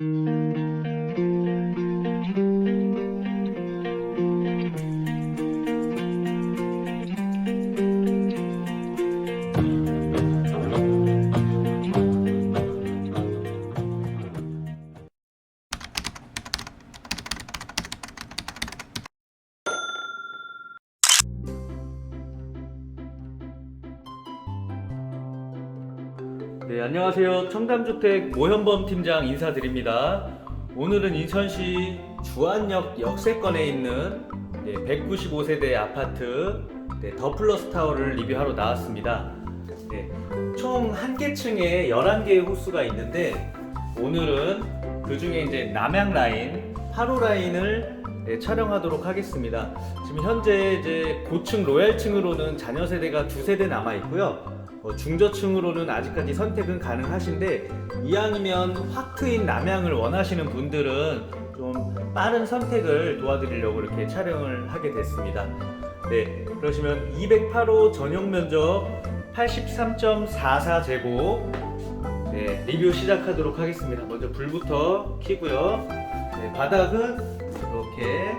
Música 네, 안녕하세요. 청담주택 모현범 팀장 인사드립니다. 오늘은 인천시 주안역 역세권에 있는 195세대 아파트 네, 더 플러스 타워를 리뷰하러 나왔습니다. 네, 총 한 개 층에 11개의 호수가 있는데 오늘은 그 중에 이제 남양 라인, 8호 라인을 네, 촬영하도록 하겠습니다. 지금 현재 이제 고층 로얄층으로는 자녀 세대가 두 세대 남아 있고요. 어, 중저층으로는 아직까지 선택은 가능하신데 이왕이면 확 트인 남양을 원하시는 분들은 좀 빠른 선택을 도와드리려고 이렇게 촬영을 하게 됐습니다. 네, 그러시면 208호 전용 면적 83.44제곱 네, 리뷰 시작하도록 하겠습니다. 먼저 불부터 켜고요. 네, 바닥은 이렇게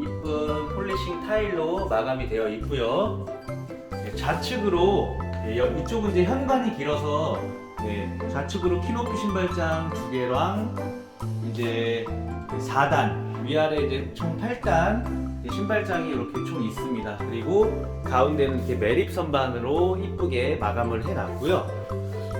이쁜 폴리싱 타일로 마감이 되어 있고요. 네, 좌측으로 네, 여- 이쪽은 이제 현관이 길어서 네, 좌측으로 키높이 신발장 두 개랑 이제 4단 위아래 이제 총 8단 신발장이 이렇게 총 있습니다. 그리고 가운데는 이렇게 매립 선반으로 이쁘게 마감을 해놨고요.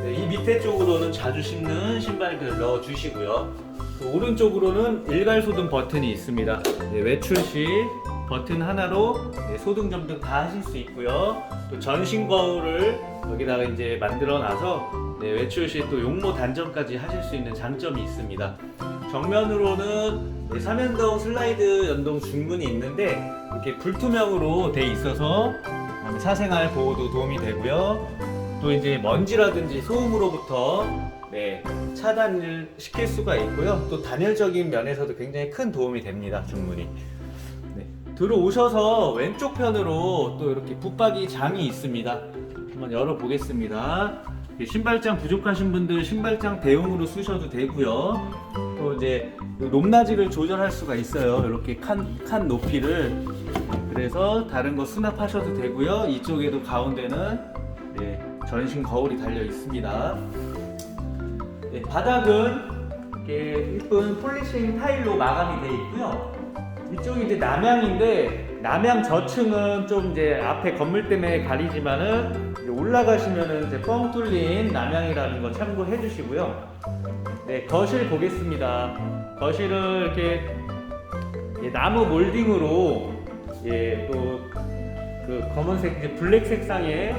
네, 이 밑에 쪽으로는 자주 신는 신발들 넣어 주시고요. 또 오른쪽으로는 일괄 소등 버튼이 있습니다. 네, 외출 시 버튼 하나로 네, 소등 점등 다 하실 수 있고요. 또 전신 거울을 여기다가 이제 만들어 놔서 네, 외출 시 또 용모 단점까지 하실 수 있는 장점이 있습니다. 정면으로는 네, 삼연동 슬라이드 연동 중문이 있는데 이렇게 불투명으로 돼 있어서 그다음에 사생활 보호도 도움이 되고요. 또 이제 먼지라든지 소음으로부터 네, 차단을 시킬 수가 있고요. 또 단열적인 면에서도 굉장히 큰 도움이 됩니다. 중문이. 네, 들어오셔서 왼쪽 편으로 또 이렇게 붙박이 장이 있습니다. 한번 열어 보겠습니다. 신발장 부족하신 분들 신발장 대용으로 쓰셔도 되고요. 또 이제 요 높낮이를 조절할 수가 있어요. 이렇게 칸, 칸 높이를. 그래서 다른 거 수납하셔도 되고요. 이쪽에도 가운데는 네, 전신 거울이 달려 있습니다. 네, 바닥은 이렇게 예쁜 폴리싱 타일로 마감이 되어 있고요. 이쪽이 이제 남양인데 남양 저층은 좀 이제 앞에 건물 때문에 가리지만은 올라가시면은 이제 뻥 뚫린 남양이라는 거 참고해 주시고요. 네, 거실 보겠습니다. 거실을 이렇게 예, 나무 몰딩으로 예, 또그 검은색 이제 블랙 색상의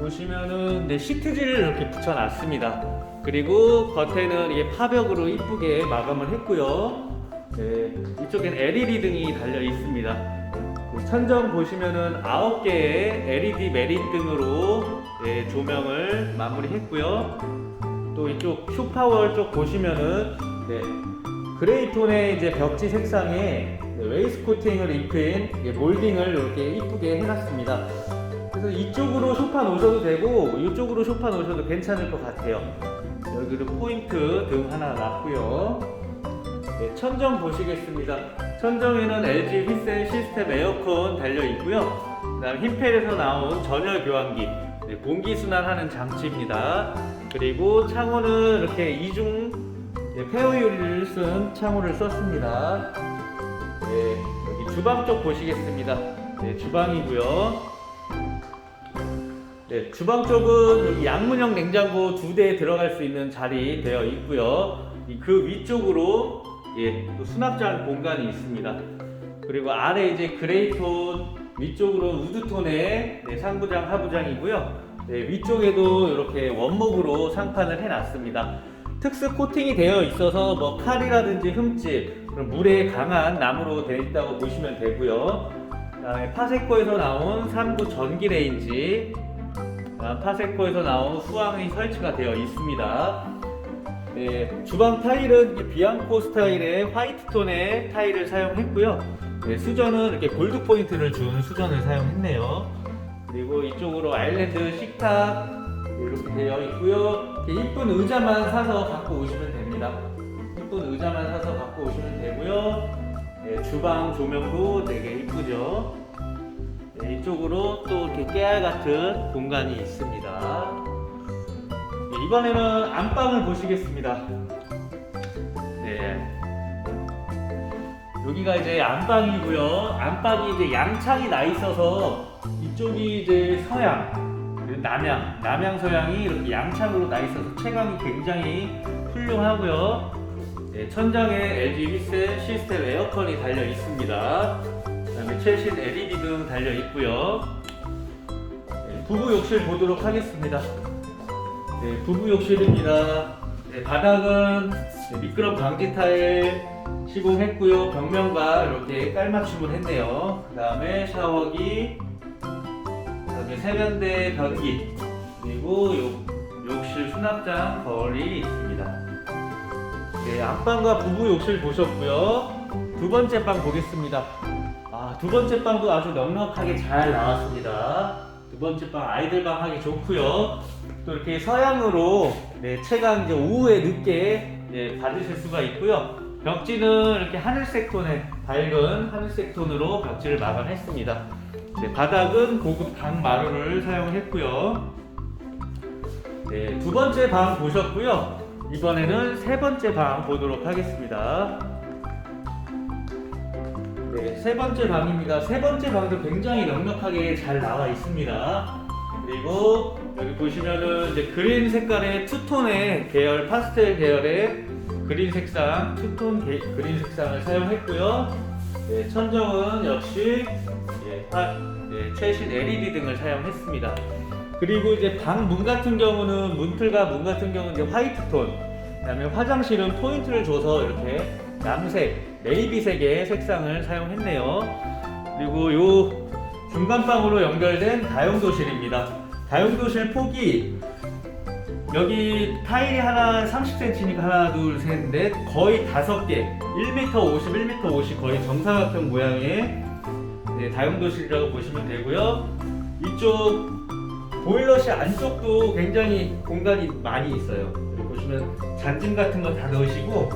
보시면은 네, 시트지를 이렇게 붙여놨습니다. 그리고 겉에는 이게 파벽으로 이쁘게 마감을 했고요. 네, 이쪽엔 LED 등이 달려 있습니다. 그 천정 보시면은 9개의 LED 메릿 등으로 네, 조명을 마무리했고요. 또 이쪽 슈파월 쪽 보시면은 네, 그레이 톤의 이제 벽지 색상에 네, 웨이스 코팅을 입힌 이게 몰딩을 이렇게 이쁘게 해놨습니다. 그래서 이쪽으로 쇼파 놓으셔도 되고 이쪽으로 쇼파 놓으셔도 괜찮을 것 같아요. 여기도 포인트 등 하나 놨고요. 네, 천정 보시겠습니다. 천정에는 LG 휘센 시스템 에어컨 달려 있고요. 그다음 흰펠에서 나온 전열 교환기, 네, 공기 순환하는 장치입니다. 그리고 창호는 이렇게 이중 네, 페어 유리를 쓴 창호를 썼습니다. 네, 여기 주방 쪽 보시겠습니다. 네, 주방이고요. 네, 주방 쪽은 여기 양문형 냉장고 두 대 들어갈 수 있는 자리 되어 있고요. 이그 위쪽으로 예, 또 수납장 공간이 있습니다. 그리고 아래 이제 그레이톤, 위쪽으로 우드톤의 네, 상부장, 하부장이고요. 네, 위쪽에도 이렇게 원목으로 상판을 해놨습니다. 특수 코팅이 되어 있어서 뭐 칼이라든지 흠집, 물에 강한 나무로 되어 있다고 보시면 되고요. 그다음에 파세코에서 나온 3구 전기 레인지, 아, 파세코에서 나온 수왕이 설치가 되어 있습니다. 네, 주방 타일은 이 비앙코 스타일의 화이트 톤의 타일을 사용했고요. 네, 수전은 이렇게 골드 포인트를 준 수전을 사용했네요. 그리고 이쪽으로 아일랜드 식탁 이렇게 되어 있고요. 이렇게 이쁜 의자만 사서 갖고 오시면 됩니다. 이쁜 의자만 사서 갖고 오시면 되고요. 네, 주방 조명도 되게 이쁘죠. 네, 이쪽으로 또 이렇게 깨알 같은 공간이 있습니다. 네, 이번에는 안방을 보시겠습니다. 네. 여기가 이제 안방이고요. 안방이 이제 양창이 나 있어서 이쪽이 이제 서양, 남양, 남양 서양이 이렇게 양창으로 나 있어서 채광이 굉장히 훌륭하고요. 네, 천장에 LG 휘센 시스템 에어컨이 달려 있습니다. 그다음에 최신 LED 등 달려 있고요. 네, 부부 욕실 보도록 하겠습니다. 네, 부부 욕실입니다. 네, 바닥은 네, 미끄럼 방지 타일 시공했고요. 벽면과 이렇게 깔맞춤을 했네요. 그 다음에 샤워기, 그다음에 세면대 변기, 그리고 욕, 욕실 수납장 거울이 있습니다. 네, 안방과 부부 욕실 보셨고요. 두 번째 방 보겠습니다. 아, 두 번째 방도 아주 넉넉하게 잘 나왔습니다. 두 번째 방 아이들 방 하기 좋고요. 또 이렇게 서양으로 네, 채광 이제 오후에 늦게 네, 받으실 수가 있고요. 벽지는 이렇게 하늘색 톤의 밝은 하늘색 톤으로 벽지를 마감했습니다. 네, 바닥은 고급 강 마루를 사용했고요. 네, 두 번째 방 보셨고요. 이번에는 세 번째 방 보도록 하겠습니다. 네, 세 번째 방입니다. 세 번째 방도 굉장히 넉넉하게 잘 나와 있습니다. 그리고 여기 보시면은 이제 그린 색깔의 투톤의 계열, 파스텔 계열의 그린 색상, 투톤 게- 그린 색상을 사용했고요. 네, 천정은 역시 예, 화- 예, 최신 LED 등을 사용했습니다. 그리고 이제 방 문 같은 경우는 문틀과 문 같은 경우는 이제 화이트 톤, 그다음에 화장실은 포인트를 줘서 이렇게 남색, 네이비색의 색상을 사용했네요. 그리고 요 중간방으로 연결된 다용도실입니다. 다용도실 폭이 여기 타일이 하나 30cm니까 하나 둘 셋 넷 거의 다섯 개 1m 50, 1m 50 거의 정사각형 모양의 네, 다용도실이라고 보시면 되고요. 이쪽 보일러실 안쪽도 굉장히 공간이 많이 있어요. 보시면 잔짐 같은 거 다 넣으시고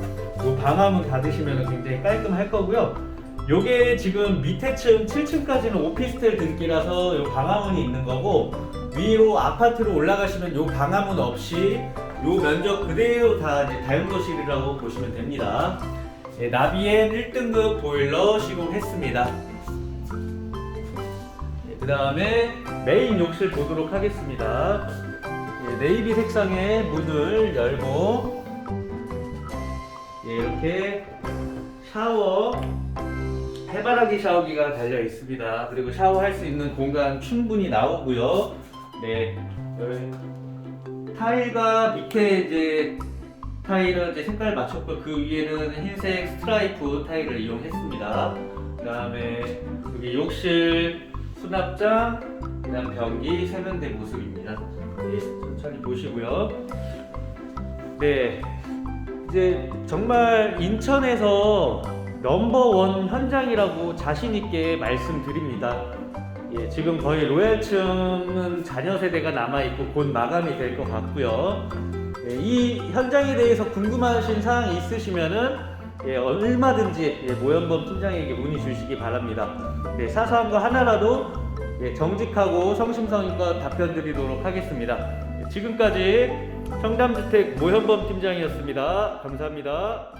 요 방화문 닫으시면 굉장히 깔끔할 거고요. 요게 지금 밑에 층 7층까지는 오피스텔 등기라서 요 방화문이 있는 거고 위로 아파트로 올라가시면 요 방화문 없이 요 면적 그대로 다 이제 다용도실이라고 보시면 됩니다. 예, 나비엔 1등급 보일러 시공했습니다. 그 다음에 메인 욕실 보도록 하겠습니다. 예, 네이비 색상의 문을 열고 예, 이렇게 샤워 해바라기 샤워기가 달려 있습니다. 그리고 샤워할 수 있는 공간 충분히 나오고요. 네, 타일과 밑에 이제 타일은 이제 색깔 맞췄고 그 위에는 흰색 스트라이프 타일을 이용했습니다. 그다음에 여기 욕실 수납장, 그다음 변기, 세면대 모습입니다. 네, 천천히 보시고요. 네, 이제 정말 인천에서 넘버원 현장이라고 자신 있게 말씀드립니다. 예, 지금 거의 로얄층은 자녀 세대가 남아 있고 곧 마감이 될 것 같고요. 예, 이 현장에 대해서 궁금하신 사항이 있으시면은 예, 얼마든지 예, 모현범 팀장에게 문의 주시기 바랍니다. 네, 사소한 거 하나라도 예, 정직하고 성심성의껏 답변 드리도록 하겠습니다. 예, 지금까지 청담주택 모현범 팀장이었습니다. 감사합니다.